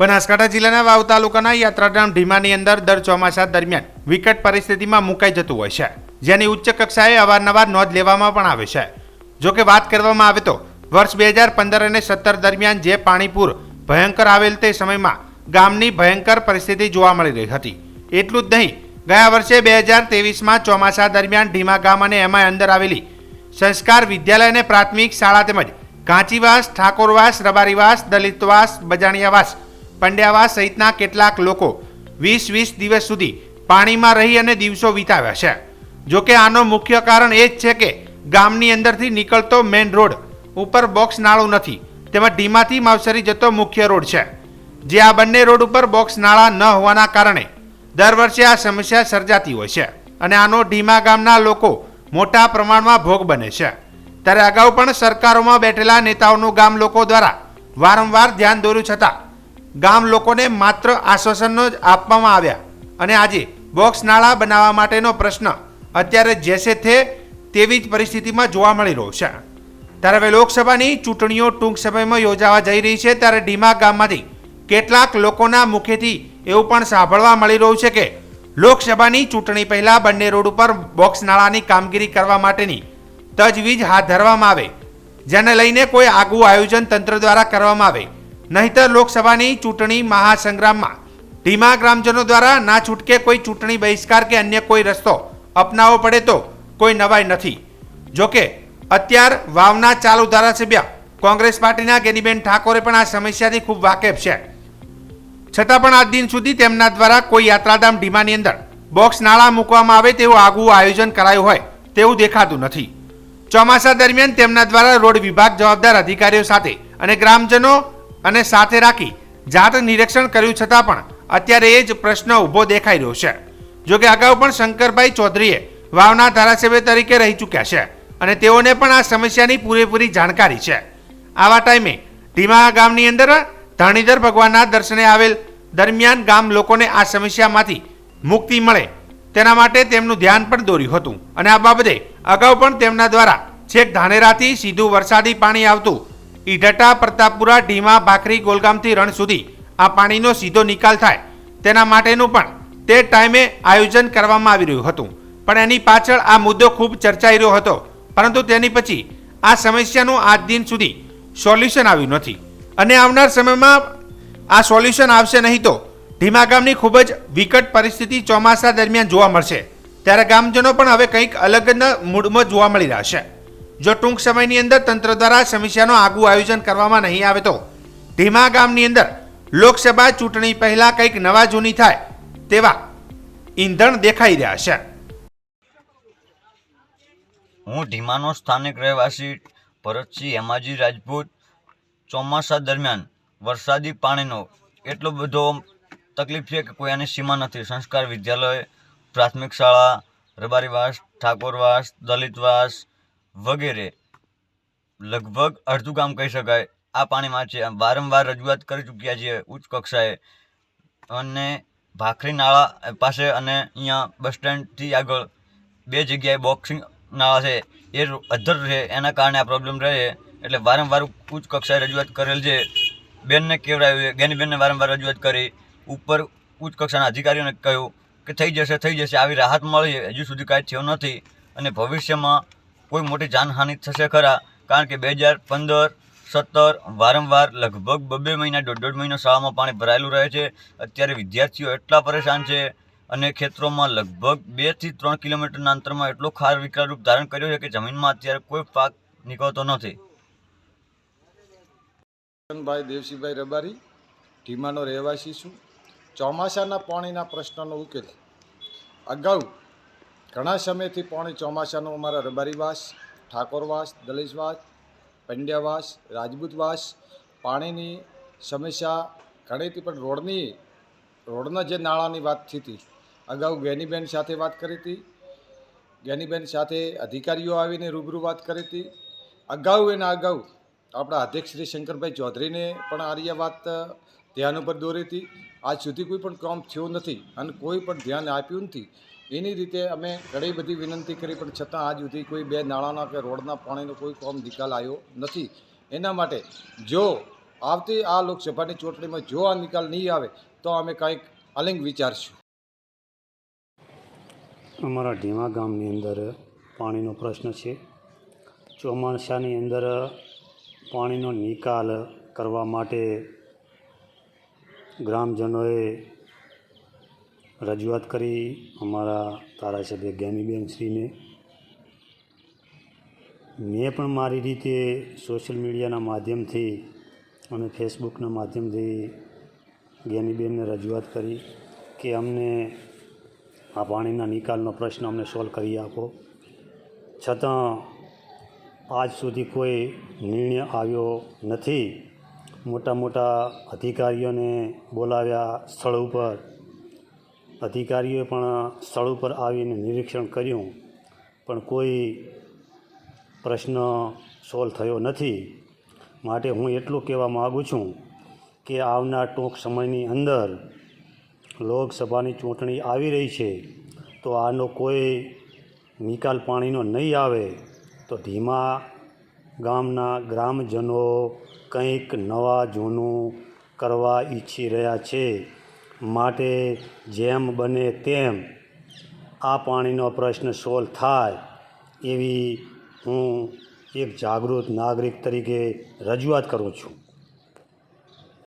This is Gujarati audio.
બનાસકાંઠા જિલ્લાના વાવ તાલુકાના યાત્રાધામ ઢીમાની અંદર દર ચોમાસા દરમિયાન વિકટ પરિસ્થિતિમાં મુકાઈ જતું હોય છે. જેની ઉચ્ચ કક્ષાએ અવારનવાર નોંધ લેવામાં પણ આવે છે. જો કે વાત કરવામાં આવે તો વર્ષ બે હજાર પંદર અને સત્તર દરમિયાન જે પાણીપુર ભયંકર આવેલ તે સમયમાં ગામની ભયંકર પરિસ્થિતિ જોવા મળી રહી હતી. એટલું જ નહીં, ગયા વર્ષે બે હજાર ત્રેવીસમાં ચોમાસા દરમિયાન ઢીમા ગામ અને એમાં અંદર આવેલી સંસ્કાર વિદ્યાલય અને પ્રાથમિક શાળા તેમજ કાંચીવાસ ઠાકોરવાસ, રબારીવાસ, દલિતવાસ, બજાણિયાવાસ પંડ્યાવાસ સહિતના કેટલાક લોકો વીસ વીસ દિવસ સુધી પાણીમાં રહી અને દિવસો વિતાવ્યા છે. જોકે આનો મુખ્ય કારણ એ જ છે કે ગામની અંદરથી નીકળતો મેઇન રોડ ઉપર બોક્સ નાળું નથી, તેમાં ઢીમાથી માવસરી જતો મુખ્ય રોડ છે. જે આ બંને રોડ ઉપર બોક્સ નાળા ન હોવાના કારણે દર વર્ષે આ સમસ્યા સર્જાતી હોય છે અને આનો ઢીમા ગામના લોકો મોટા પ્રમાણમાં ભોગ બને છે. ત્યારે અગાઉ પણ સરકારોમાં બેઠેલા નેતાઓનું ગામ લોકો દ્વારા વારંવાર ધ્યાન દોર્યું છતાં ગામ લોકોને માત્ર આશ્વાસનો જ આપવામાં આવ્યા. અને આજે બોક્સ નાળા બનાવવા માટેનો પ્રશ્ન અત્યારે જેસે થે તેવી જ પરિસ્થિતિમાં જોવા મળી રહ્યો છે. ત્યારે હવે લોકસભાની ચૂંટણીઓ ટૂંક સમયમાં યોજાવા જઈ રહી છે, ત્યારે ઢીમા ગામમાંથી કેટલાક લોકોના મુખેથી એવું પણ સાંભળવા મળી રહ્યું છે કે લોકસભાની ચૂંટણી પહેલાં બંને રોડ ઉપર બોક્સ નાળાની કામગીરી કરવા માટેની તજવીજ હાથ ધરવામાં આવે, જેને લઈને કોઈ આગવું આયોજન તંત્ર દ્વારા કરવામાં આવે. નહીતર લોકસભાની ચૂંટણી મહાસંગ્રામમાં. ધીમા ગ્રામજનો દ્વારા ના છૂટકે કોઈ ચૂંટણી બહિષ્કાર કે અન્ય કોઈ રસ્તો અપનાવવો પડે તો કોઈ નવાઈ નથી. જોકે, અત્યાર વાવના ચાલુ ધારાસભ્ય કોંગ્રેસ પાર્ટીના ગેનીબેન ઠાકોરે પણ આ સમસ્યાથી ખૂબ વાકેફ છે. છતાં પણ આજ દિન સુધી તેમના દ્વારા કોઈ યાત્રાધામ ઢીમાની અંદર બોક્સ નાળા મૂકવામાં આવે તેવું આગવું આયોજન કરાયું હોય તેવું દેખાતું નથી. ચોમાસા દરમિયાન તેમના દ્વારા રોડ વિભાગ જવાબદાર અધિકારીઓ સાથે અને ગ્રામજનો અને સાથે રાખી જાત નિરીક્ષણ કર્યું છતાં પણ અત્યારે એ જ પ્રશ્ન ઊભો દેખાઈ રહ્યો છે. જો કે અગાઉ પણ શંકરભાઈ ચૌધરીએ વાવના ધારાસભ્ય તરીકે રહી ચૂક્યા છે અને તેઓને પણ આ સમસ્યાની પૂરેપૂરી જાણકારી છે. આવા ટાઈમે ધીમા ગામની અંદર ધણીધર ભગવાનના દર્શને આવેલ દરમિયાન ગામ લોકોને આ સમસ્યામાંથી મુક્તિ મળે તેના માટે તેમનું ધ્યાન પણ દોર્યું હતું. અને આ બાબતે અગાઉ પણ તેમના દ્વારા છેક ધાનેરાથી સીધું વરસાદી પાણી આવતું ઈઢટા પ્રતાપપુરા ઢીમા ભાખરી ગોલગામથી રણ સુધી આ પાણીનો સીધો નિકાલ થાય. તેના માટેનું પણ તે ટાઈમે આયોજન કરવામાં આવી રહ્યું હતું. પણ એની પાછળ આ મુદ્દો ખૂબ ચર્ચાઈ રહ્યો હતો. પરંતુ તેની પછી આ સમસ્યાનું આજ દિન સુધી સોલ્યુશન આવ્યું નથી. અને આવનાર સમયમાં આ સોલ્યુશન આવશે નહીં તો ધીમા ગામની ખૂબ જ વિકટ પરિસ્થિતિ ચોમાસા દરમિયાન જોવા મળશે. ત્યારે ગામજનો પણ હવે કંઈક અલગ મૂડમાં જોવા મળી રહ્યા છે. જો ટૂંક સમયની અંદર તંત્ર દ્વારા સમસ્યાનો આગવું આયોજન કરવામાં નહીં આવે તો ધીમા ગામની અંદર લોકસભા ચૂંટણી પહેલા કંઈક નવા જૂની થાય તેવા ઈંધણ દેખાઈ રહ્યા છે. હું ધીમાનો સ્થાનિક રહેવાસી ભરતસિંહ હેમાજી રાજપૂત. ચોમાસા દરમિયાન વરસાદી પાણીનો એટલો બધો તકલીફ છે કે કોઈ આની સીમા નથી. સંસ્કાર વિદ્યાલય, પ્રાથમિક શાળા, રબારીવાસ, ઠાકોરવાસ, દલિતવાસ વગેરે. લગભગ અડધું કામ કહી શકાય. આ પાણીમાં છે વારંવાર રજૂઆત કરી ચૂક્યા છીએ ઉચ્ચ કક્ષાએ. અને ભાખરી નાળા પાસે અને અહીંયા બસ સ્ટેન્ડથી આગળ બે જગ્યાએ બોક્સિંગ નાળા છે. એ અધર છે એના કારણે આ પ્રોબ્લેમ રહે. એટલે વારંવાર ઉચ્ચ કક્ષાએ રજૂઆત કરેલ છે બેનને કહેવડાવ્યું છે ગેનીબેનને વારંવાર રજૂઆત કરી. ઉપર ઉચ્ચ કક્ષાના અધિકારીઓને કહ્યું કે થઈ જશે થઈ જશે, આવી રાહત મળી હજુ સુધી કાંઈ થયું નથી. અને ભવિષ્યમાં કોઈ મોટી જાનહાનિ થશે ખરા? કારણ કે બે હજાર પંદર, સત્તર, વારંવાર લગભગ બબે મહિના, દોઢ દોઢ મહિનો શાળામાં પાણી ભરાયેલું રહે છે. અત્યારે વિદ્યાર્થીઓ એટલા પરેશાન છે અને ખેતરોમાં લગભગ બેથી ત્રણ કિલોમીટરના અંતરમાં એટલો ખાર વિકરાળ રૂપ ધારણ કર્યો છે કે જમીનમાં અત્યારે કોઈ પાક નીકળતો નથી. ભાઈ દેવસિંહભાઈ રબારી, ઢીમાનો રહેવાસી છું. ચોમાસાના પાણીના પ્રશ્નનો ઉકેલ. અગાઉ ઘણા સમયથી પાણી ચોમાસાનો અમારા રબારીવાસ, ઠાકોરવાસ, દલિતવાસ, પંડ્યાવાસ, રાજપૂતવાસ, પાણીની સમસ્યા ઘણી હતી પણ રોડની, રોડના જે નાળાની વાત થઈ હતી, અગાઉ ગેનીબેન સાથે વાત કરી હતી જ્ઞાનીબેન સાથે અધિકારીઓ આવીને રૂબરૂ વાત કરી હતી. અગાઉ એના અગાઉ આપણા અધ્યક્ષ શ્રી શંકરભાઈ ચૌધરીને પણ આર્યા વાત ધ્યાન ઉપર દોરી હતી. આજ સુધી કોઈ પણ કામ થયું નથી અને કોઈ પણ ધ્યાન આપ્યું નથી. એની રીતે અમે ઘણી બધી વિનંતી કરી, પણ છતાં આજ સુધી કોઈ બે નાળાના કે રોડના પાણીનો કોઈ કોમ નિકાલ આવ્યો નથી. એના માટે જો આવતી આ લોકસભાની ચૂંટણીમાં જો આ નિકાલ નહીં આવે, તો અમે કંઈક અલિંગ વિચારશું. અમારા ઢીમા ગામની અંદર પાણીનો પ્રશ્ન છે. ચોમાસાની અંદર પાણીનો નિકાલ કરવા માટે ગ્રામજનોએ રજૂઆત કરી અમારા ધારાસભ્ય જ્ઞાનીબેનશ્રીને મેં પણ મારી રીતે સોશિયલ મીડિયાના માધ્યમથી અને ફેસબુકના માધ્યમથી જ્ઞાનીબેનને રજૂઆત કરી કે અમને આ પાણીના નિકાલનો પ્રશ્ન અમને સોલ્વ કરી આપો. છતાં આજ સુધી કોઈ નિર્ણય આવ્યો નથી. મોટા મોટા અધિકારીઓને બોલાવ્યા સ્થળ ઉપર અધિકારીઓએ પણ સ્થળ ઉપર આવીને નિરીક્ષણ કર્યું, પણ કોઈ પ્રશ્ન સોલ્વ થયો નથી. માટે હું એટલું કહેવા માગું છું કે આવનાર ટૂંક સમયની અંદર લોકસભાની ચૂંટણી આવી રહી છે, તો આનો કોઈ નિકાલ પાણીનો નહીં આવે. તો ધીમા ગામના ગ્રામજનો કંઈક નવા જૂનું કરવા ઈચ્છી રહ્યા છે. માટે જેમ બને તેમ આ પાણીનો પ્રશ્ન સોલ્વ થાય એવી હું એક જાગૃત નાગરિક તરીકે રજૂઆત કરું છું.